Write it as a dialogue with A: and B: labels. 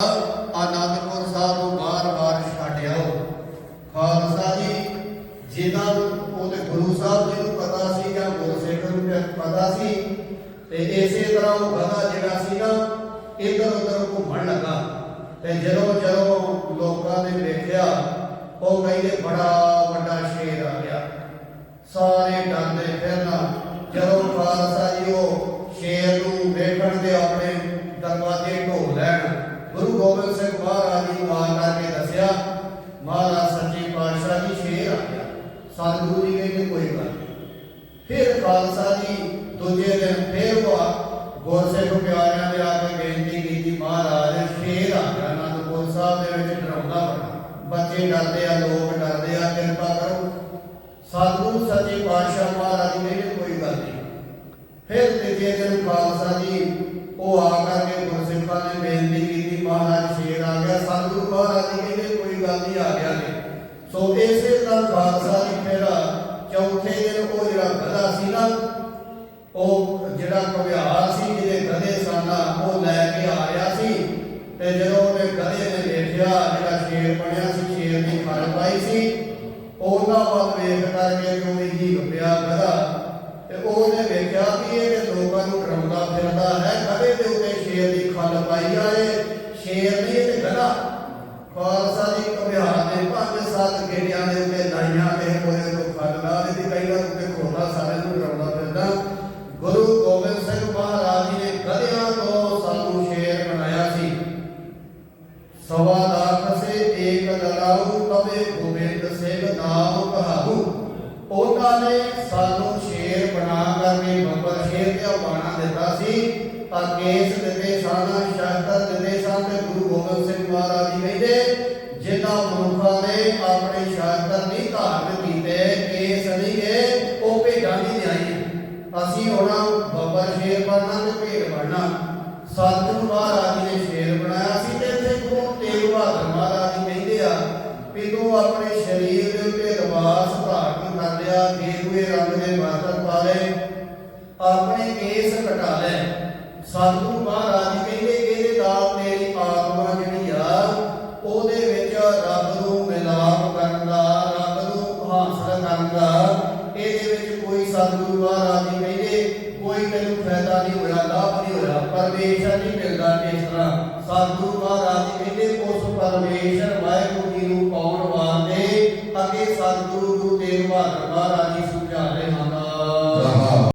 A: ਆਨੰਦਪੁਰ ਸਾਹਿਬ ਨੂੰ ਬਾਰ-ਬਾਰ ਛੱਡ ਖਾਲਸਾ ਜੀ ਜਿਹਨਾਂ ਉਹਦੇ ਗੁਰੂ ਸਾਹਿਬ ਜੀ ਨੂੰ ਪਤਾ ਸੀ ਜਾਂ ਗੁਰਸਿੱਖ ਨੂੰ ਪਤਾ ਸੀ, ਤੇ ਇਸੇ ਤਰ੍ਹਾਂ ਉਹ ਗਧਾ ਜਿਹੜਾ ਸੀ ਨਾ ਇੱਧਰ ਘੁੰਮਣ ਲੱਗਾ। ਤੇ ਜਦੋਂ ਜਦੋਂ ਲੋਕਾਂ ਨੇ ਵੇਖਿਆ, ਉਹ ਕਹਿੰਦੇ, ਬੜਾ ਵੱਡਾ ਸ਼ੇਰ ਆ ਗਿਆ। ਸਾਰੇ ਡਰਦੇ ਫਿਰਨਾ। ਜਦੋਂ ਖਾਲਸਾ ਜੀ ਉਹ ਸ਼ੇਰ ਨੂੰ ਵੇਖਣ ਦੇ ਆਪਣੇ ਦਰਵਾਜ਼ੇ ਢੋ ਲੈਣ ਗੁਰੂ ਗੋਬਿੰਦ ਸਿੰਘ ਮਹਾਰਾਜ ਜੀ ਨੂੰ ਆ ਕਰਕੇ ਦੱਸਿਆ ਮਹਾਰਾਜ ਸੱਚੇ ਪਾਤਸ਼ਾਹ ਜੀ ਸ਼ੇਰ ਆ ਗਿਆ ਸਤਿਗੁਰੂ ਜੀ ਕਹਿੰਦੇ ਕੋਈ ਗੱਲ ਨਹੀਂ। ਫਿਰ ਖਾਲਸਾ ਜੀ ਦੂਜੇ ਦਿਨ ਫਿਰ ਉਹ ਗੁਰਸਿੱਖ ਪਿਆਰਿਆਂ ਦੇ ਆ ਕੇ ਬੇਨਤੀ ਕੀਤੀ, ਮਹਾਰਾਜ ਸ਼ੇਰ ਆ ਗਿਆ ਅਨੰਦਪੁਰ ਸਾਹਿਬ ਦੇ ਵਿੱਚ ਡਰਾਉਂਦਾ ਬੜਾ। ਬੱਚੇ ਡਰਦੇ ਆ, ਲੋਕ ਡਰਦੇ ਆ, ਕਿਰਪਾ ਕਰੋ। ਸਤਿਗੁਰੂ, ਸੱਚੇ ਪਾਤਸ਼ਾਹ, ਮਹਾਰਾਜ ਜੀ ਕਹਿੰਦੇ ਕੋਈ ਗੱਲ ਨਹੀਂ। ਫਿਰ ਤੀਜੇ ਦਿਨ ਖਾਲਸਾ ਜੀ ਉਹ ਆ ਕਰਕੇ ਗੁਰਸਿੱਖਾਂ ਨੇ ਬੇਨਤੀ ਕੀਤੀ, ਮਹਾਰਾਜ ਸ਼ੇਰ ਆ ਗਿਆ। ਸਤਿਗੁਰੂ, ਮਹਾਰਾਜ ਜੀ ਕਹਿੰਦੇ ਕੋਈ ਗੱਲ ਨਹੀਂ, ਆ ਗਿਆ ਨੇ ਸੋ ਇਸੇ ਤਰ੍ਹਾਂ ਖਾਲਸਾ ਜੀ ਫਿਰ ਚੌਥੇ ਦਿਨ ਉਹ ਜਿਹੜਾ ਗਧਾ ਸੀ ਨਾ ਉਹ ਜਿਹੜਾ ਘੁਮਿਆਰ ਸੀ, ਜਿਹਦੇ ਗਧੇ ਸਨ ਉਹ ਲੈ ਕੇ ਆ ਰਿਹਾ ਸੀ, ਤੇ ਜਦੋਂ ਉਹਨੇ ਗਧੇ ਨੇ ਵੇਖਿਆ, ਜਿਹੜਾ ਸ਼ੇਰ ਬਣਿਆ ਸੀ, ਸ਼ੇਰ ਦੀ ਖੜ ਪਾਈ ਸੀ ਉਹਨਾਂ ਵੱਲ ਵੇਖ ਕਰਕੇ ਜੋ ਹੀ ਪਿਆ ਗਧਾ, ਤੇ ਉਹਨੇ ਵੇਖਿਆ ਕਿ ਇਹ ਤੇ ਲੋਕਾਂ ਨੂੰ ਡਰਾਉਂਦਾ ਫਿਰਦਾ ਹੈ, ਗਧੇ ਦੇ ਉੱਤੇ ਸ਼ੇਰ ਦੀ ਖੱਲ ਪਾਈ ਆ ਸ਼ੇਰ ਨਹੀਂ ਤੇ ਗਧਾ। ਖਾਲਸਾ ਦੀ ਘੁਮਿਆਰ ਦੇ ਪੰਜ ਸੱਤ ਗੇੜਿਆਂ ਦੇ ਗੋਬਿੰਦ ਸਿੰਘ ਨਾਮ ਕਹਾਊ ਉਹਨਾਂ ਨੇ ਸਾਨੂੰ ਸ਼ੇਰ ਬਣਾ ਕਰਕੇ ਬੱਬਰ ਸ਼ੇਰ ਤੇ ਬਾਣਾ ਦਿੱਤਾ ਸੀ। ਅਕੇਸ਼ ਦਿੱਤੇ ਸਨ ਸ਼ਸਤਰ ਦਿੱਤੇ ਸਨ ਤੇ ਗੁਰੂ ਗੋਬਿੰਦ ਸਿੰਘ ਮਹਾਰਾਜ ਜੀ ਕਹਿੰਦੇ, ਜਿਨ੍ਹਾਂ ਮਨੁੱਖਾਂ ਨੇ ਆਪਣੇ ਸ਼ਸਤਰ ਨਹੀਂ ਧਾਰਨ ਕੀਤੇ, ਕੇਸ ਨਹੀਂ ਗਏ ਉਹ ਭੇਡਾਂ ਨਹੀਂ ਲਿਆਈਆਂ ਅਸੀਂ ਹੁਣ ਬੱਬਰ ਸ਼ੇਰ ਬਣਨਾ ਤੇ ਭੇਡ ਬਣਨਾ। ਸਤਿਗੁਰੂ ਮਹਾਰਾਜ ਨੇ ਸ਼ੇਰ ਬਣਾਇਆ ਵੀ ਆਪਣੇ ਸਰੀਰ ਦੇ ਉੱਤੇ ਲਿਬਾਸ ਧਾਰਨ ਕਰ ਲਿਆ ਗੇਰੂਏ ਰੰਗ ਦੇ ਵਸਤਰ ਪਾ ਲੈ ਆਪਣੇ ਕੇਸ ਕਟਾ ਲੈ ਸਤਿਗੁਰੂ ਮਹਾਰਾਜ ਕਹਿੰਦੇ ਇਹਦੇ ਨਾਲ ਤੇਰੀ ਆਤਮਾ ਜਿਹੜੀ ਆ, ਉਹਦੇ ਵਿੱਚ ਰੱਬ ਨੂੰ ਮਿਲਾਪ ਕਰਨ ਦਾ, ਰੱਬ ਨੂੰ ਹਾਸਲ ਕਰਨ ਦਾ, ਇਹਦੇ ਵਿੱਚ ਕੋਈ ਸਤਿਗੁਰੂ ਮਹਾਰਾਜ ਕਹਿੰਦੇ, ਕੋਈ ਤੈਨੂੰ ਫਾਇਦਾ ਨਹੀਂ ਹੋਇਆ, ਲਾਭ ਨਹੀਂ ਹੋਇਆ। ਪਰਮੇਸ਼ਰ ਨਹੀਂ ਮਿਲਦਾ ਇਸ ਤਰ੍ਹਾਂ। ਸਤਿਗੁਰੂ ਮਹਾਰਾਜ ਕਹਿੰਦੇ, ਉਸ ਪਰਮੇਸ਼ਰ ਵਾਹਿਗੁਰੂ ਜੀ ਨੂੰ ਪਾਉਣ ਸਤਿਗੁਰੂ ਗੁਰੂ ਤੇਗ ਬਹਾਦਰ ਮਹਾਰਾਜ ਜੀ